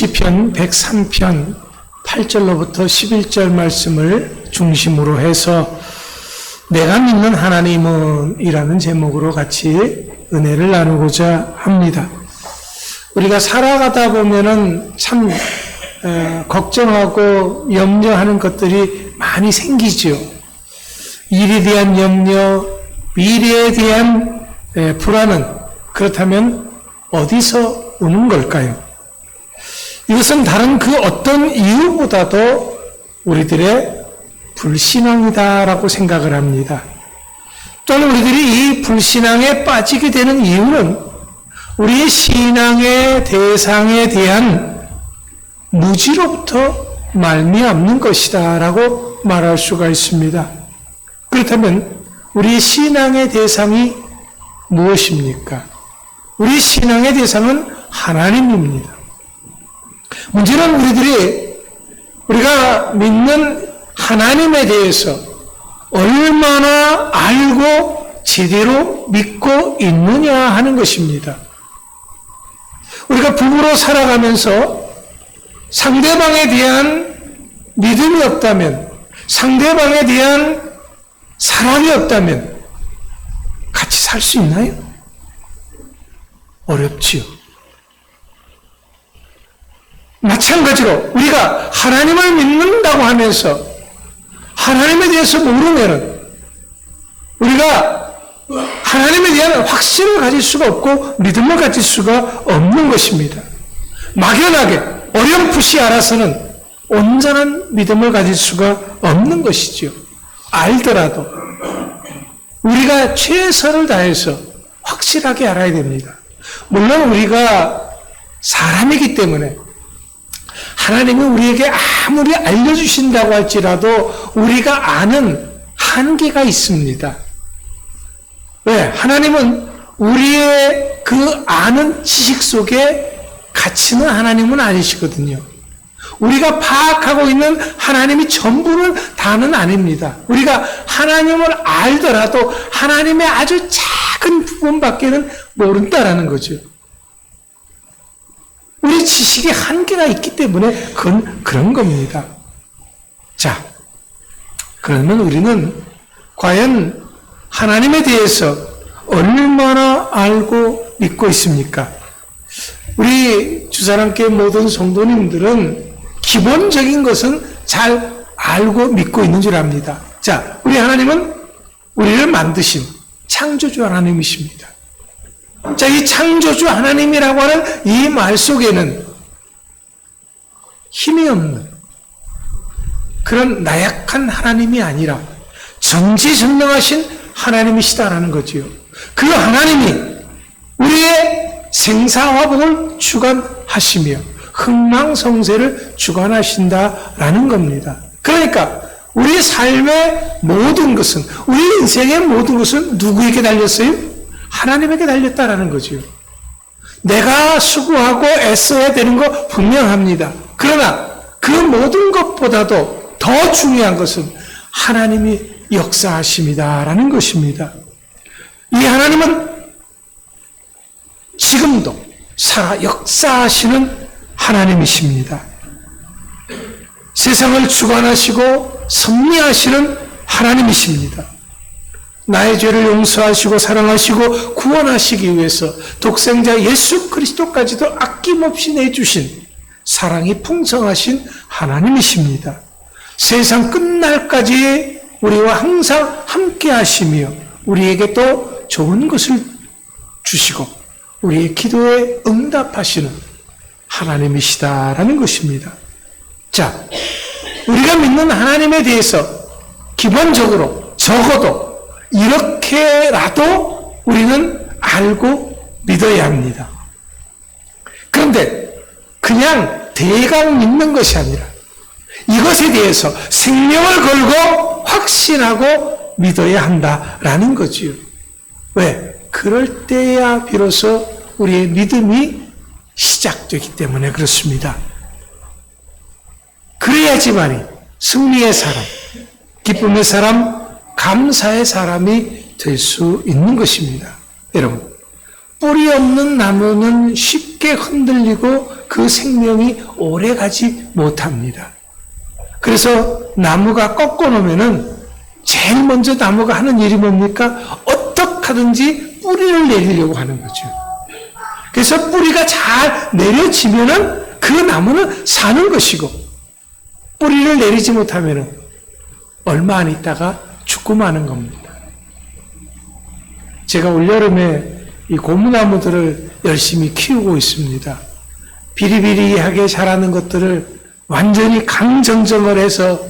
시편 103편 8절로부터 11절 말씀을 중심으로 해서 내가 믿는 하나님은 이라는 제목으로 같이 은혜를 나누고자 합니다. 우리가 살아가다 보면은 참 어, 걱정하고 염려하는 것들이 많이 생기죠. 일에 대한 염려, 미래에 대한 에, 불안은 그렇다면 어디서 오는 걸까요? 이것은 다른 그 어떤 이유보다도 우리들의 불신앙이다라고 생각을 합니다. 또는 우리들이 이 불신앙에 빠지게 되는 이유는 우리의 신앙의 대상에 대한 무지로부터 말미암는 것이다라고 말할 수가 있습니다. 그렇다면 우리의 신앙의 대상이 무엇입니까? 우리 신앙의 대상은 하나님입니다. 문제는 우리들이 우리가 믿는 하나님에 대해서 얼마나 알고 제대로 믿고 있느냐 하는 것입니다. 우리가 부부로 살아가면서 상대방에 대한 믿음이 없다면, 상대방에 대한 사랑이 없다면 같이 살 수 있나요? 어렵지요. 마찬가지로 우리가 하나님을 믿는다고 하면서 하나님에 대해서 모르면 우리가 하나님에 대한 확신을 가질 수가 없고 믿음을 가질 수가 없는 것입니다. 막연하게 어렴풋이 알아서는 온전한 믿음을 가질 수가 없는 것이지요. 알더라도 우리가 최선을 다해서 확실하게 알아야 됩니다. 물론 우리가 사람이기 때문에 하나님은 우리에게 아무리 알려주신다고 할지라도 우리가 아는 한계가 있습니다. 왜? 하나님은 우리의 그 아는 지식 속에 갇히는 하나님은 아니시거든요. 우리가 파악하고 있는 하나님이 전부는 다는 아닙니다. 우리가 하나님을 알더라도 하나님의 아주 작은 부분밖에는 모른다라는 거죠. 우리 지식에 한계가 있기 때문에 그건 그런 겁니다. 자, 그러면 우리는 과연 하나님에 대해서 얼마나 알고 믿고 있습니까? 우리 주사랑교 모든 성도님들은 기본적인 것은 잘 알고 믿고 있는 줄 압니다. 자, 우리 하나님은 우리를 만드신 창조주 하나님이십니다. 자, 이 창조주 하나님이라고 하는 이 말 속에는 힘이 없는 그런 나약한 하나님이 아니라 전지전능하신 하나님이시다라는 거지요. 그 하나님이 우리의 생사화복을 주관하시며 흥망성쇠를 주관하신다라는 겁니다. 그러니까 우리 삶의 모든 것은 우리 인생의 모든 것은 누구에게 달렸어요? 하나님에게 달렸다라는 거지요. 내가 수고하고 애써야 되는 거 분명합니다. 그러나 그 모든 것보다도 더 중요한 것은 하나님이 역사하십니다라는 것입니다. 이 하나님은 지금도 살아 역사하시는 하나님이십니다. 세상을 주관하시고 섭리하시는 하나님이십니다. 나의 죄를 용서하시고 사랑하시고 구원하시기 위해서 독생자 예수 그리스도까지도 아낌없이 내주신 사랑이 풍성하신 하나님이십니다. 세상 끝날까지 우리와 항상 함께 하시며 우리에게 또 좋은 것을 주시고 우리의 기도에 응답하시는 하나님이시다라는 것입니다. 자, 우리가 믿는 하나님에 대해서 기본적으로 적어도 이렇게라도 우리는 알고 믿어야 합니다. 그런데 그냥 대강 믿는 것이 아니라 이것에 대해서 생명을 걸고 확신하고 믿어야 한다라는 거지요. 왜? 그럴 때야 비로소 우리의 믿음이 시작되기 때문에 그렇습니다. 그래야지만이 승리의 사람, 기쁨의 사람, 감사의 사람이 될 수 있는 것입니다. 여러분, 뿌리 없는 나무는 쉽게 흔들리고 그 생명이 오래 가지 못합니다. 그래서 나무가 꺾어 놓으면은 제일 먼저 나무가 하는 일이 뭡니까? 어떻게 하든지 뿌리를 내리려고 하는 거죠. 그래서 뿌리가 잘 내려지면은 그 나무는 사는 것이고 뿌리를 내리지 못하면은 얼마 안 있다가 죽고 마는 겁니다. 제가 올여름에 이 고무나무들을 열심히 키우고 있습니다. 비리비리하게 자라는 것들을 완전히 강정정을 해서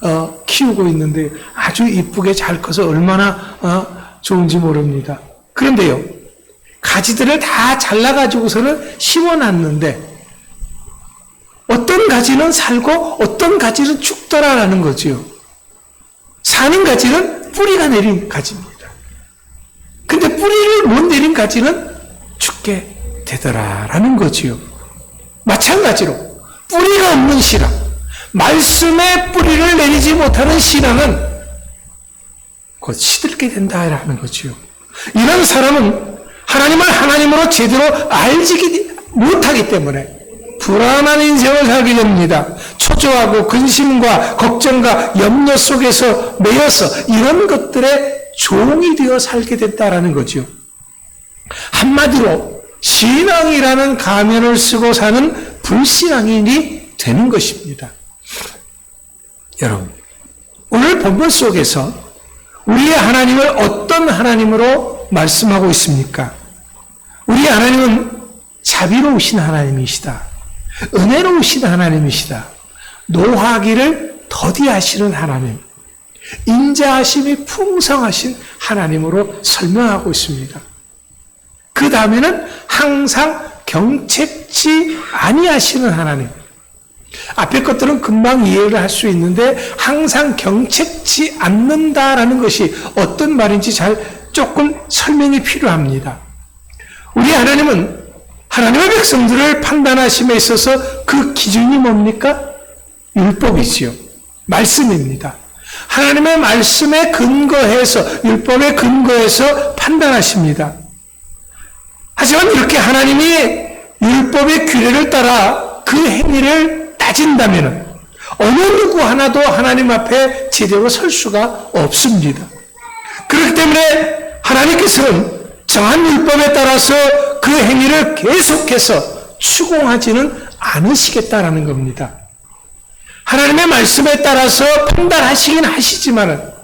어, 키우고 있는데 아주 이쁘게 잘 커서 얼마나 어, 좋은지 모릅니다. 그런데요, 가지들을 다 잘라가지고서는 심어놨는데 어떤 가지는 살고 어떤 가지는 죽더라라는 거지요. 사는 가지는 뿌리가 내린 가지입니다. 근데 뿌리를 못 내린 가지는 죽게 되더라라는 거지요. 마찬가지로 뿌리가 없는 신앙, 말씀의 뿌리를 내리지 못하는 신앙은 곧 시들게 된다라는 거지요. 이런 사람은 하나님을 하나님으로 제대로 알지 못하기 때문에 불안한 인생을 살게 됩니다. 초조하고 근심과 걱정과 염려 속에서 매여서 이런 것들에 종이 되어 살게 됐다라는 거죠. 한마디로 신앙이라는 가면을 쓰고 사는 불신앙인이 되는 것입니다. 여러분, 오늘 본문 속에서 우리의 하나님을 어떤 하나님으로 말씀하고 있습니까? 우리 하나님은 자비로우신 하나님이시다. 은혜로우신 하나님이시다. 노하기를 더디하시는 하나님. 인자하심이 풍성하신 하나님으로 설명하고 있습니다. 그 다음에는 항상 경책지 아니하시는 하나님. 앞에 것들은 금방 이해를 할 수 있는데 항상 경책지 않는다라는 것이 어떤 말인지 잘 조금 설명이 필요합니다. 우리 하나님은 하나님의 백성들을 판단하심에 있어서 그 기준이 뭡니까? 율법이지요. 말씀입니다. 하나님의 말씀에 근거해서, 율법에 근거해서 판단하십니다. 하지만 이렇게 하나님이 율법의 규례를 따라 그 행위를 따진다면 어느 누구 하나도 하나님 앞에 제대로 설 수가 없습니다. 그렇기 때문에 하나님께서는 정한 율법에 따라서 그 행위를 계속해서 추궁하지는 않으시겠다라는 겁니다. 하나님의 말씀에 따라서 판단하시긴 하시지만은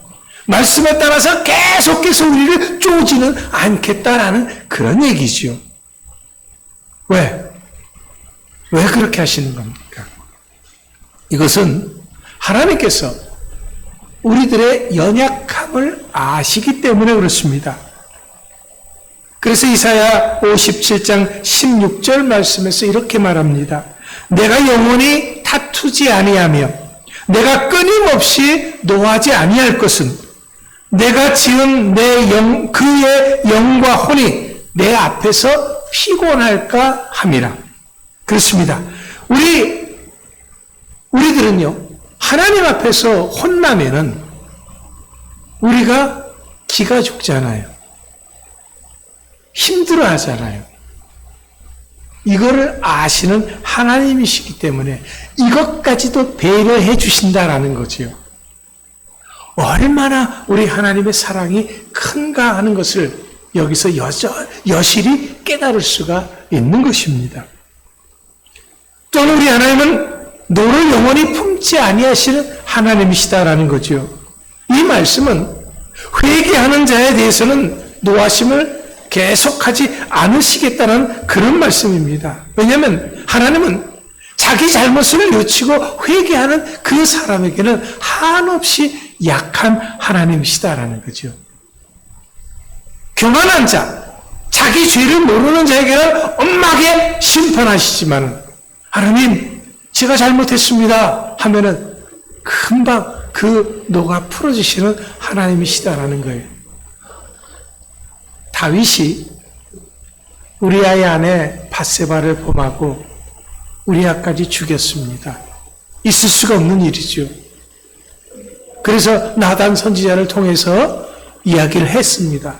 말씀에 따라서 계속해서 우리를 쪼지는 않겠다라는 그런 얘기지요. 왜? 왜 그렇게 하시는 겁니까? 이것은 하나님께서 우리들의 연약함을 아시기 때문에 그렇습니다. 그래서 이사야 57장 16절 말씀에서 이렇게 말합니다. 내가 영원히 다투지 아니하며 내가 끊임없이 노하지 아니할 것은 내가 지은 내 영, 그의 영과 혼이 내 앞에서 피곤할까 함이라. 그렇습니다. 우리, 우리들은요, 하나님 앞에서 혼나면은 우리가 기가 죽잖아요. 힘들어 하잖아요. 이거를 아시는 하나님이시기 때문에 이것까지도 배려해 주신다라는 거지요. 얼마나 우리 하나님의 사랑이 큰가 하는 것을 여기서 여저, 여실히 깨달을 수가 있는 것입니다. 또는 우리 하나님은 노를 영원히 품지 아니하시는 하나님이시다라는 거죠. 이 말씀은 회개하는 자에 대해서는 노하심을 계속하지 않으시겠다는 그런 말씀입니다. 왜냐하면 하나님은 자기 잘못을 놓치고 회개하는 그 사람에게는 한없이 약한 하나님이시다라는 거죠. 교만한 자, 자기 죄를 모르는 자에게는 엄하게 심판하시지만 하나님, 제가 잘못했습니다 하면은 금방 그 노가 풀어주시는 하나님이시다라는 거예요. 다윗이 우리아의 아내 바세바를 범하고 우리아까지 죽였습니다. 있을 수가 없는 일이죠. 그래서 나단 선지자를 통해서 이야기를 했습니다.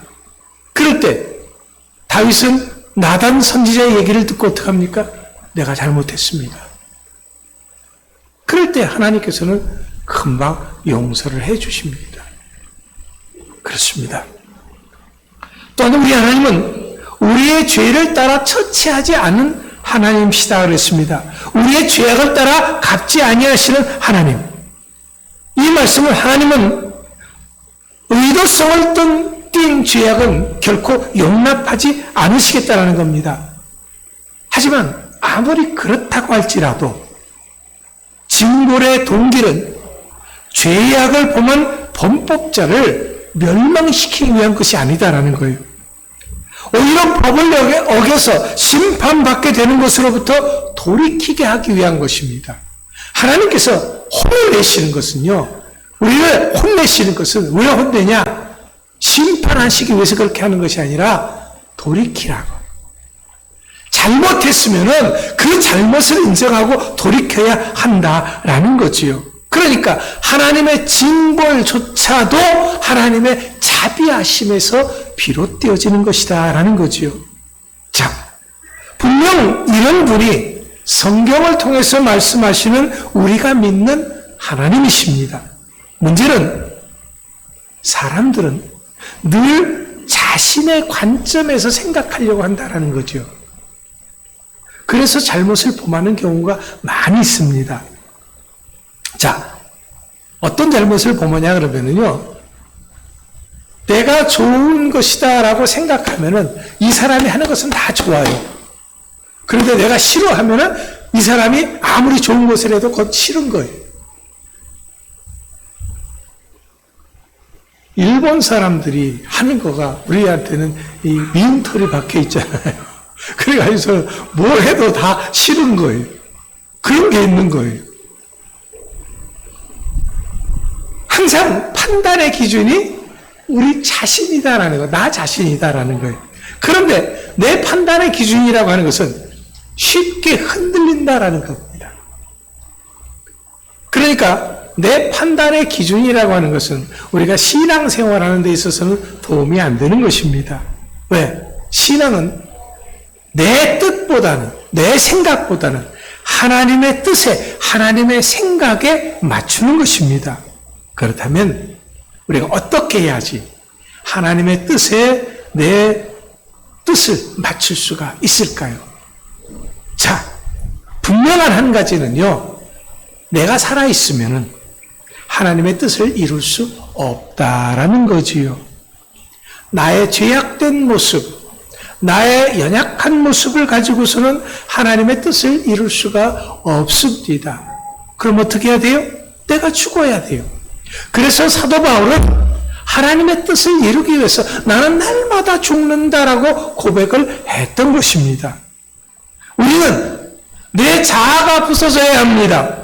그럴 때 다윗은 나단 선지자의 얘기를 듣고 어떡합니까? 내가 잘못했습니다. 그럴 때 하나님께서는 금방 용서를 해 주십니다. 그렇습니다. 또한 우리 하나님은 우리의 죄를 따라 처치하지 않은 하나님이시다 그랬습니다. 우리의 죄악을 따라 갚지 아니하시는 하나님. 이 말씀을 하나님은 의도성을 뜬, 띈 죄악은 결코 용납하지 않으시겠다라는 겁니다. 하지만 아무리 그렇다고 할지라도 징벌의 동기는 죄악을 범한 범법자를 멸망시키기 위한 것이 아니다라는 거예요. 오히려 법을 어겨서 심판받게 되는 것으로부터 돌이키게 하기 위한 것입니다. 하나님께서 혼을 내시는 것은요, 우리를 혼내시는 것은 왜 혼내냐? 심판하시기 위해서 그렇게 하는 것이 아니라 돌이키라고. 잘못했으면은 그 잘못을 인정하고 돌이켜야 한다라는 거지요. 그러니까 하나님의 징벌조차도 하나님의 자비하심에서 비롯되어지는 것이다 라는 거지요. 자, 분명 이런 분이 성경을 통해서 말씀하시는 우리가 믿는 하나님이십니다. 문제는 사람들은 늘 자신의 관점에서 생각하려고 한다라는 거죠. 그래서 잘못을 범하는 경우가 많이 있습니다. 자, 어떤 잘못을 범하냐 그러면은요, 내가 좋은 것이다라고 생각하면은 이 사람이 하는 것은 다 좋아요. 그런데 내가 싫어하면은 이 사람이 아무리 좋은 것을 해도 곧 싫은 거예요. 일본 사람들이 하는 거가 우리한테는 이 미움털이 박혀 있잖아요. 그래가지고 뭘 해도 다 싫은 거예요. 그런 게 있는 거예요. 항상 판단의 기준이 우리 자신이다라는 거, 나 자신이다라는 거예요. 그런데 내 판단의 기준이라고 하는 것은 쉽게 흔들린다라는 겁니다. 그러니까 내 판단의 기준이라고 하는 것은 우리가 신앙생활하는 데 있어서는 도움이 안 되는 것입니다. 왜? 신앙은 내 뜻보다는, 내 생각보다는 하나님의 뜻에, 하나님의 생각에 맞추는 것입니다. 그렇다면 우리가 어떻게 해야지 하나님의 뜻에 내 뜻을 맞출 수가 있을까요? 자, 분명한 한 가지는요, 내가 살아있으면은 하나님의 뜻을 이룰 수 없다라는 거지요. 나의 죄악된 모습, 나의 연약한 모습을 가지고서는 하나님의 뜻을 이룰 수가 없습니다. 그럼 어떻게 해야 돼요? 내가 죽어야 돼요. 그래서 사도 바울은 하나님의 뜻을 이루기 위해서 나는 날마다 죽는다라고 고백을 했던 것입니다. 우리는 내 자아가 부서져야 합니다.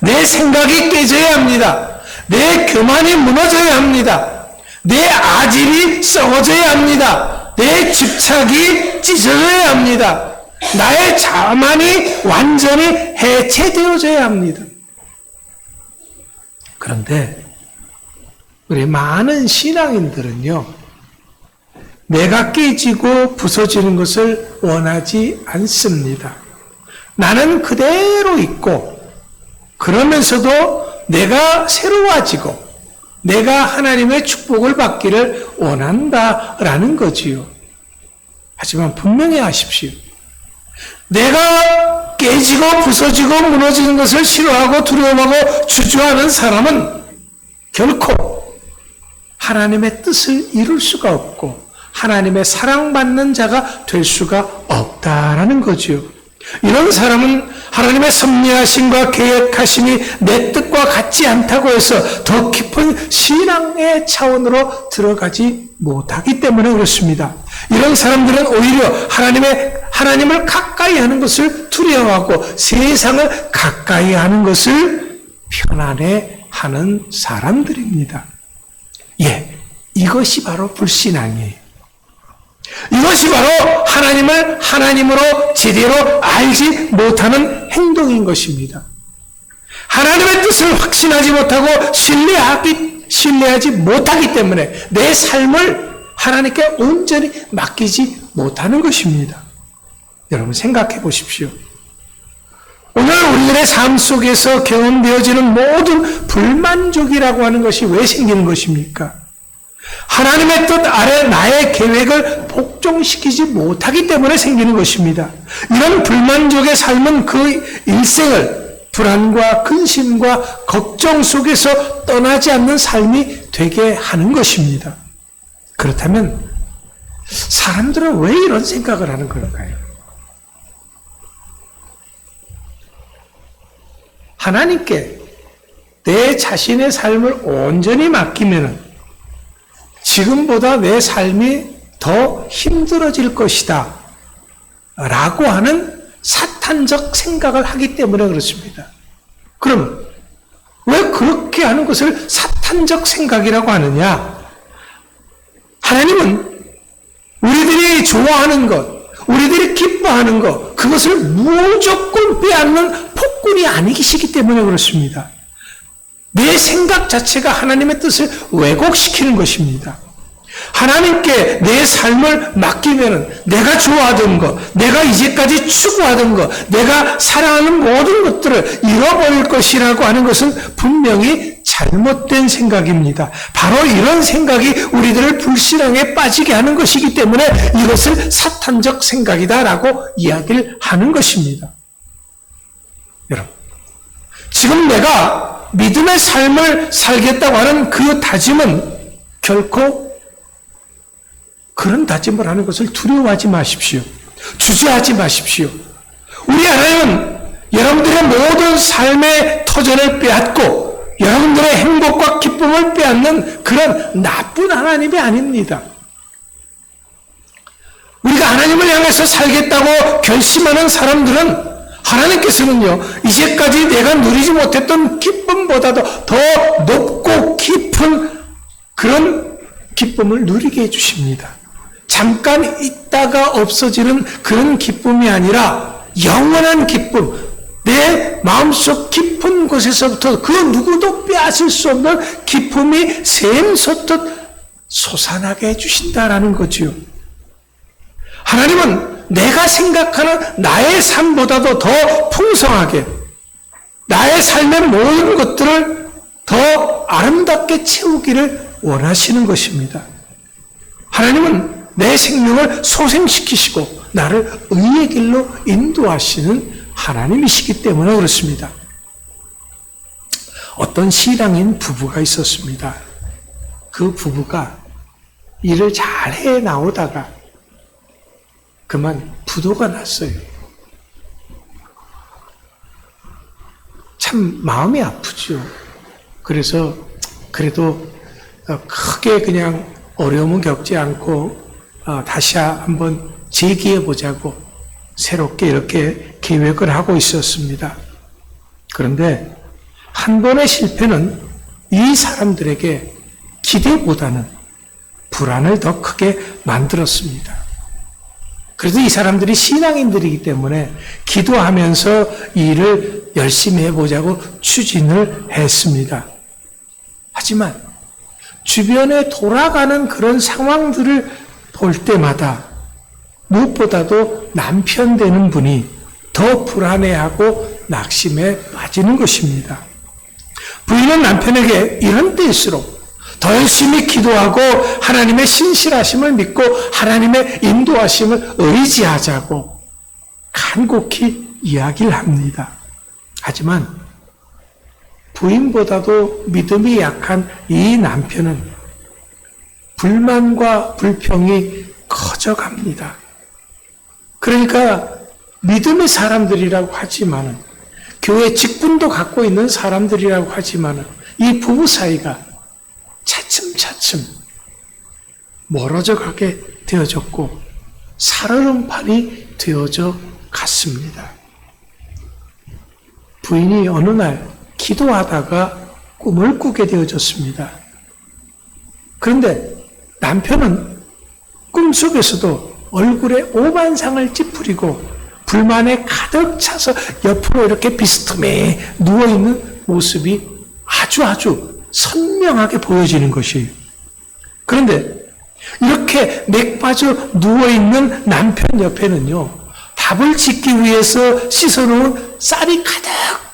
내 생각이 깨져야 합니다. 내 교만이 무너져야 합니다. 내 아질이 썩어져야 합니다. 내 집착이 찢어져야 합니다. 나의 자만이 완전히 해체되어져야 합니다. 그런데 우리 많은 신앙인들은요, 내가 깨지고 부서지는 것을 원하지 않습니다. 나는 그대로 있고, 그러면서도 내가 새로워지고, 내가 하나님의 축복을 받기를 원한다라는 거지요. 하지만 분명히 아십시오. 내가 깨지고 부서지고 무너지는 것을 싫어하고 두려워하고 주저하는 사람은 결코 하나님의 뜻을 이룰 수가 없고 하나님의 사랑받는 자가 될 수가 없다라는 거지요. 이런 사람은 하나님의 섭리하심과 계획하심이 내 뜻과 같지 않다고 해서 더 깊은 신앙의 차원으로 들어가지 못하기 때문에 그렇습니다. 이런 사람들은 오히려 하나님의 하나님을 가까이 하는 것을 두려워하고 세상을 가까이 하는 것을 편안해 하는 사람들입니다. 예, 이것이 바로 불신앙이에요. 이것이 바로 하나님을 하나님으로 제대로 알지 못하는 행동인 것입니다. 하나님의 뜻을 확신하지 못하고 신뢰하기, 신뢰하지 못하기 때문에 내 삶을 하나님께 온전히 맡기지 못하는 것입니다. 여러분 생각해 보십시오. 오늘 우리들의 삶 속에서 경험되어지는 모든 불만족이라고 하는 것이 왜 생기는 것입니까? 하나님의 뜻 아래 나의 계획을 복종시키지 못하기 때문에 생기는 것입니다. 이런 불만족의 삶은 그 일생을 불안과 근심과 걱정 속에서 떠나지 않는 삶이 되게 하는 것입니다. 그렇다면 사람들은 왜 이런 생각을 하는 걸까요? 하나님께 내 자신의 삶을 온전히 맡기면 지금보다 내 삶이 더 힘들어질 것이다. 라고 하는 사탄적 생각을 하기 때문에 그렇습니다. 그럼 왜 그렇게 하는 것을 사탄적 생각이라고 하느냐? 하나님은 우리들이 좋아하는 것, 우리들이 기뻐하는 것, 그것을 무조건 빼앗는 폭군이 아니시기 때문에 그렇습니다. 내 생각 자체가 하나님의 뜻을 왜곡시키는 것입니다. 하나님께 내 삶을 맡기면 내가 좋아하던 것, 내가 이제까지 추구하던 것, 내가 사랑하는 모든 것들을 잃어버릴 것이라고 하는 것은 분명히 잘못된 생각입니다. 바로 이런 생각이 우리들을 불신앙에 빠지게 하는 것이기 때문에 이것을 사탄적 생각이다라고 이야기를 하는 것입니다. 여러분, 지금 내가 믿음의 삶을 살겠다고 하는 그 다짐은 결코 그런 다짐을 하는 것을 두려워하지 마십시오. 주저하지 마십시오. 우리 하나님은 여러분들의 모든 삶의 터전을 빼앗고 여러분들의 행복과 기쁨을 빼앗는 그런 나쁜 하나님이 아닙니다. 우리가 하나님을 향해서 살겠다고 결심하는 사람들은 하나님께서는요, 이제까지 내가 누리지 못했던 기쁨보다도 더 높고 깊은 그런 기쁨을 누리게 해주십니다. 잠깐 있다가 없어지는 그런 기쁨이 아니라 영원한 기쁨, 내 마음속 깊은 곳에서부터 그 누구도 빼앗을 수 없는 기쁨이 샘솟듯 솟아나게 해주신다라는 거지요. 하나님은 내가 생각하는 나의 삶보다도 더 풍성하게 나의 삶의 모든 것들을 더 아름답게 채우기를 원하시는 것입니다. 하나님은 내 생명을 소생시키시고 나를 의의 길로 인도하시는 하나님이시기 때문에 그렇습니다. 어떤 신앙인 부부가 있었습니다. 그 부부가 일을 잘 해 나오다가 그만 부도가 났어요. 참 마음이 아프죠. 그래서 그래도 크게 그냥 어려움은 겪지 않고 어, 다시 한번 재기해 보자고 새롭게 이렇게 계획을 하고 있었습니다. 그런데 한 번의 실패는 이 사람들에게 기대보다는 불안을 더 크게 만들었습니다. 그래도 이 사람들이 신앙인들이기 때문에 기도하면서 일을 열심히 해보자고 추진을 했습니다. 하지만 주변에 돌아가는 그런 상황들을 볼 때마다 무엇보다도 남편 되는 분이 더 불안해하고 낙심에 빠지는 것입니다. 부인은 남편에게 이런 때일수록 더 열심히 기도하고 하나님의 신실하심을 믿고 하나님의 인도하심을 의지하자고 간곡히 이야기를 합니다. 하지만 부인보다도 믿음이 약한 이 남편은 불만과 불평이 커져갑니다. 그러니까 믿음의 사람들이라고 하지만은 교회 직분도 갖고 있는 사람들이라고 하지만은 이 부부 사이가 차츰차츰 멀어져 가게 되어졌고 살얼음판이 되어져 갔습니다. 부인이 어느 날 기도하다가 꿈을 꾸게 되어졌습니다. 그런데 남편은 꿈속에서도 얼굴에 오만상을 찌푸리고 불만에 가득 차서 옆으로 이렇게 비스듬히 누워있는 모습이 아주 아주 선명하게 보여지는 것이에요. 그런데 이렇게 맥 빠져 누워있는 남편 옆에는요, 밥을 짓기 위해서 씻어놓은 쌀이 가득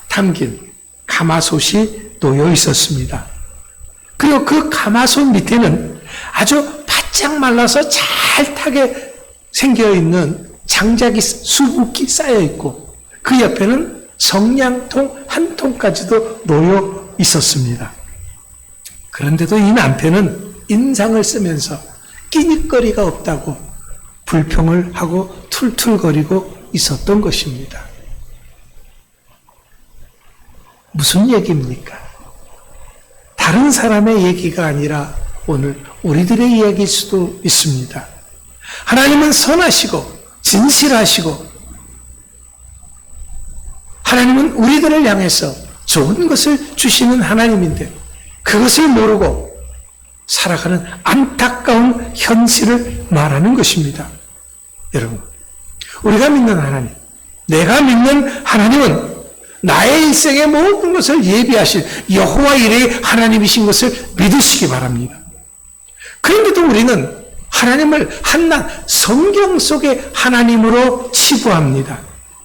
담긴 가마솥이 놓여 있었습니다. 그리고 그 가마솥 밑에는 아주 바짝 말라서 잘 타게 생겨 있는 장작이 수북히 쌓여 있고 그 옆에는 성냥통 한 통까지도 놓여 있었습니다. 그런데도 이 남편은 인상을 쓰면서 끼니거리가 없다고 불평을 하고 툴툴거리고 있었던 것입니다. 무슨 얘기입니까? 다른 사람의 얘기가 아니라 오늘 우리들의 이야기일 수도 있습니다. 하나님은 선하시고 진실하시고 하나님은 우리들을 향해서 좋은 것을 주시는 하나님인데 그것을 모르고 살아가는 안타까운 현실을 말하는 것입니다. 여러분, 우리가 믿는 하나님, 내가 믿는 하나님은 나의 일생의 모든 것을 예비하실 여호와 일의 하나님이신 것을 믿으시기 바랍니다. 그런데도 우리는 하나님을 한낱 성경 속의 하나님으로 치부합니다.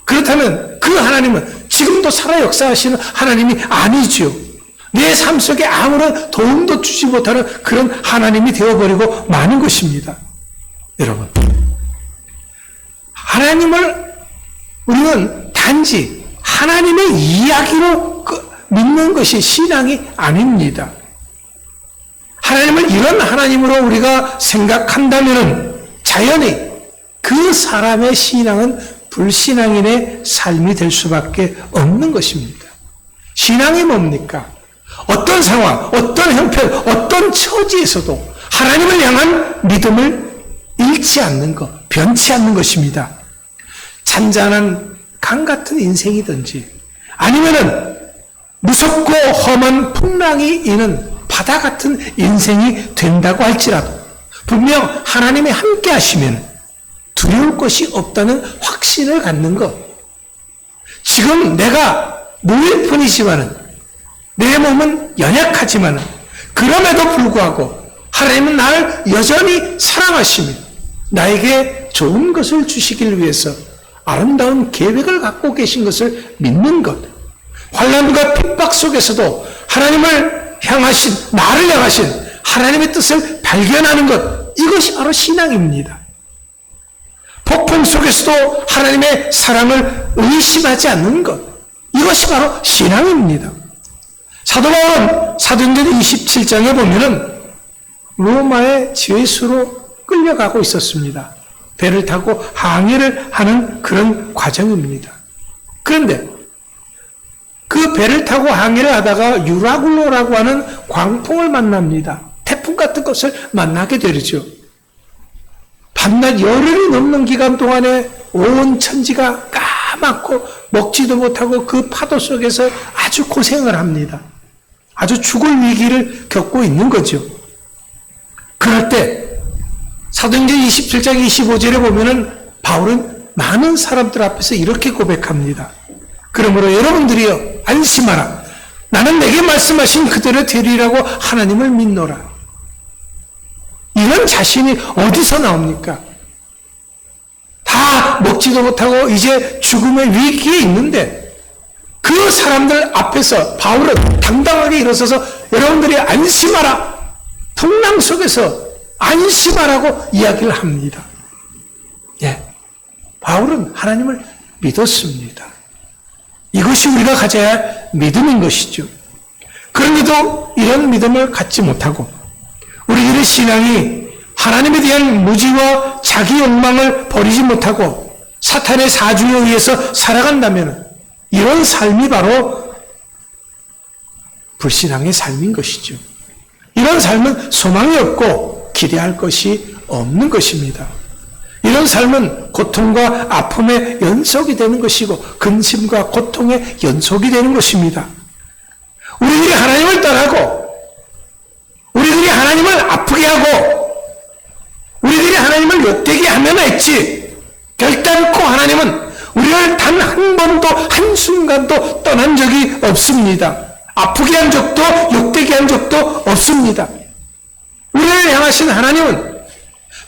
그렇다면 그 하나님은 지금도 살아 역사하시는 하나님이 아니지요. 내 삶 속에 아무런 도움도 주지 못하는 그런 하나님이 되어버리고 마는 것입니다. 여러분. 하나님을 우리는 단지 하나님의 이야기로 그 믿는 것이 신앙이 아닙니다. 이런 하나님으로 우리가 생각한다면 자연히 그 사람의 신앙은 불신앙인의 삶이 될 수밖에 없는 것입니다. 신앙이 뭡니까? 어떤 상황, 어떤 형편, 어떤 처지에서도 하나님을 향한 믿음을 잃지 않는 것, 변치 않는 것입니다. 잔잔한 강 같은 인생이든지 아니면은 무섭고 험한 풍랑이 있는 바다 같은 인생이 된다고 할지라도 분명 하나님이 함께 하시면 두려울 것이 없다는 확신을 갖는 것. 지금 내가 노일 뿐이지만은 내 몸은 연약하지만은 그럼에도 불구하고 하나님은 나를 여전히 사랑하시며 나에게 좋은 것을 주시길 위해서 아름다운 계획을 갖고 계신 것을 믿는 것. 환란과 핍박 속에서도 하나님을 향하신 나를 향하신 하나님의 뜻을 발견하는 것. 이것이 바로 신앙입니다. 폭풍 속에서도 하나님의 사랑을 의심하지 않는 것. 이것이 바로 신앙입니다. 사도 바울은 사도행전 27장에 보면은 로마의 죄수로 끌려가고 있었습니다. 배를 타고 항해를 하는 그런 과정입니다. 그런데 그 배를 타고 항해를 하다가 유라굴로라고 하는 광풍을 만납니다. 태풍 같은 것을 만나게 되죠. 밤낮 열흘이 넘는 기간 동안에 온 천지가 까맣고 먹지도 못하고 그 파도 속에서 아주 고생을 합니다. 아주 죽을 위기를 겪고 있는 거죠. 그럴 때 사도행전 27장 25절에 보면은 바울은 많은 사람들 앞에서 이렇게 고백합니다. 그러므로 여러분들이여 안심하라. 나는 내게 말씀하신 그대로 되리라고 하나님을 믿노라. 이런 자신이 어디서 나옵니까? 다 먹지도 못하고 이제 죽음의 위기에 있는데 그 사람들 앞에서 바울은 당당하게 일어서서 여러분들이 안심하라. 풍랑 속에서 안심하라고 이야기를 합니다. 예. 바울은 하나님을 믿었습니다. 이것이 우리가 가져야 할 믿음인 것이죠. 그런데도 이런 믿음을 갖지 못하고 우리들의 신앙이 하나님에 대한 무지와 자기 욕망을 버리지 못하고 사탄의 사주에 의해서 살아간다면 이런 삶이 바로 불신앙의 삶인 것이죠. 이런 삶은 소망이 없고 기대할 것이 없는 것입니다. 이런 삶은 고통과 아픔의 연속이 되는 것이고 근심과 고통의 연속이 되는 것입니다. 우리들이 하나님을 떠나고 우리들이 하나님을 아프게 하고 우리들이 하나님을 욕되게 하면 했지 결단코 하나님은 우리를 단 한 번도 한순간도 떠난 적이 없습니다. 아프게 한 적도 욕되게 한 적도 없습니다. 우리를 향하신 하나님은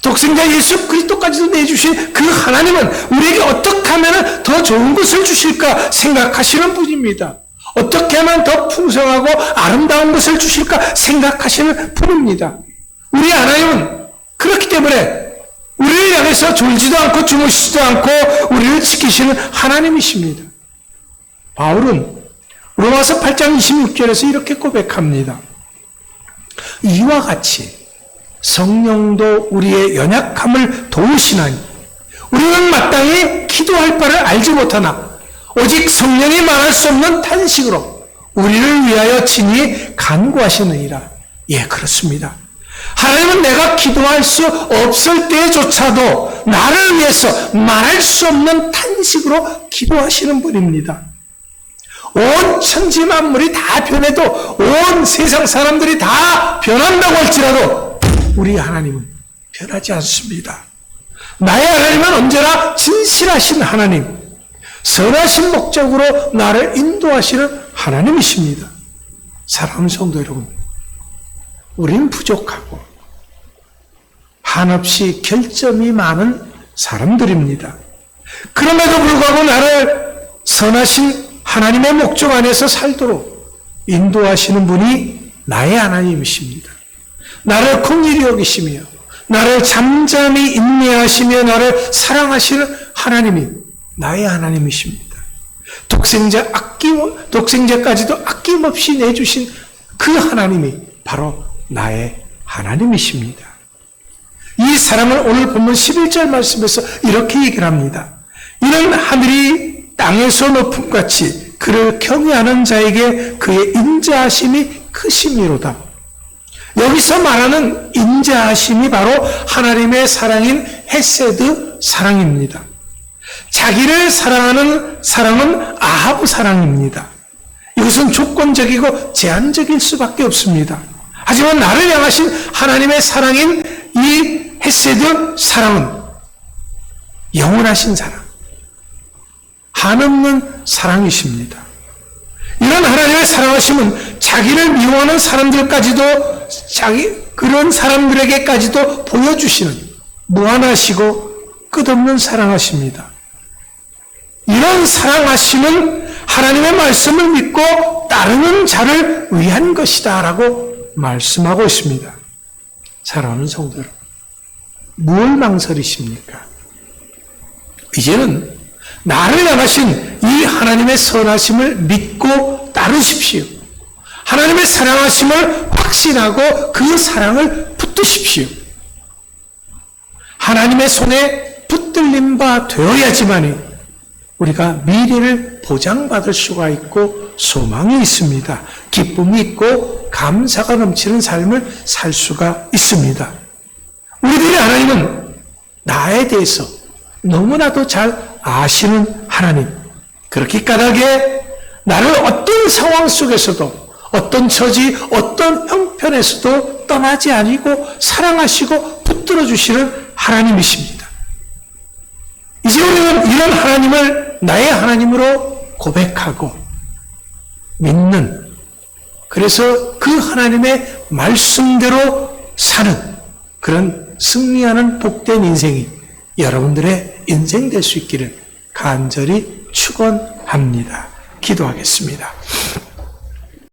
독생자 예수 그리스도까지도 내주신 그 하나님은 우리에게 어떻게 하면 더 좋은 것을 주실까 생각하시는 분입니다. 어떻게 하면 더 풍성하고 아름다운 것을 주실까 생각하시는 분입니다. 우리 하나님은 그렇기 때문에 우리를 향해서 졸지도 않고 주무시지도 않고 우리를 지키시는 하나님이십니다. 바울은 로마서 8장 26절에서 이렇게 고백합니다. 이와 같이 성령도 우리의 연약함을 도우시나니 우리는 마땅히 기도할 바를 알지 못하나 오직 성령이 말할 수 없는 탄식으로 우리를 위하여 친히 간구하시느니라. 예, 그렇습니다. 하나님은 내가 기도할 수 없을 때조차도 나를 위해서 말할 수 없는 탄식으로 기도하시는 분입니다. 온 천지 만물이 다 변해도 온 세상 사람들이 다 변한다고 할지라도 우리 하나님은 변하지 않습니다. 나의 하나님은 언제나 진실하신 하나님, 선하신 목적으로 나를 인도하시는 하나님이십니다. 사랑하는 성도 여러분, 우리는 부족하고 한없이 결점이 많은 사람들입니다. 그럼에도 불구하고 나를 선하신 하나님의 목적 안에서 살도록 인도하시는 분이 나의 하나님이십니다. 나를 긍휼히 여기시며 나를 잠잠히 인내하시며 나를 사랑하시는 하나님이 나의 하나님이십니다. 독생자 아낌 독생자까지도 아낌없이 내주신 그 하나님이 바로 나의 하나님이십니다. 이 사람을 오늘 본문 11절 말씀에서 이렇게 얘기를 합니다. 이는 하늘이 땅에서 높음 같이 그를 경외하는 자에게 그의 인자하심이 크심이로다. 여기서 말하는 인자하심이 바로 하나님의 사랑인 헤세드 사랑입니다. 자기를 사랑하는 사랑은 아하브 사랑입니다. 이것은 조건적이고 제한적일 수밖에 없습니다. 하지만 나를 향하신 하나님의 사랑인 이 헤세드 사랑은 영원하신 사랑, 한없는 사랑이십니다. 이런 하나님의 사랑하심은 자기를 미워하는 사람들까지도 자기 그런 사람들에게까지도 보여주시는 무한하시고 끝없는 사랑하십니다. 이런 사랑하심은 하나님의 말씀을 믿고 따르는 자를 위한 것이다 라고 말씀하고 있습니다. 사랑하는 성도 여러분, 무엇 망설이십니까? 이제는 나를 향하신 이 하나님의 선하심을 믿고 따르십시오. 하나님의 사랑하심을 확신하고 그 사랑을 붙드십시오. 하나님의 손에 붙들림 바 되어야지만이 우리가 미래를 보장받을 수가 있고 소망이 있습니다. 기쁨이 있고 감사가 넘치는 삶을 살 수가 있습니다. 우리들의 하나님은 나에 대해서 너무나도 잘 아시는 하나님. 그렇게 까닭에 나를 어떤 상황 속에서도 어떤 처지, 어떤 형편에서도 떠나지 아니고 사랑하시고 붙들어 주시는 하나님이십니다. 이제 우리는 이런 하나님을 나의 하나님으로 고백하고 믿는 그래서 그 하나님의 말씀대로 사는 그런 승리하는 복된 인생이 여러분들의 인생 될 수 있기를 간절히 축원합니다. 기도하겠습니다.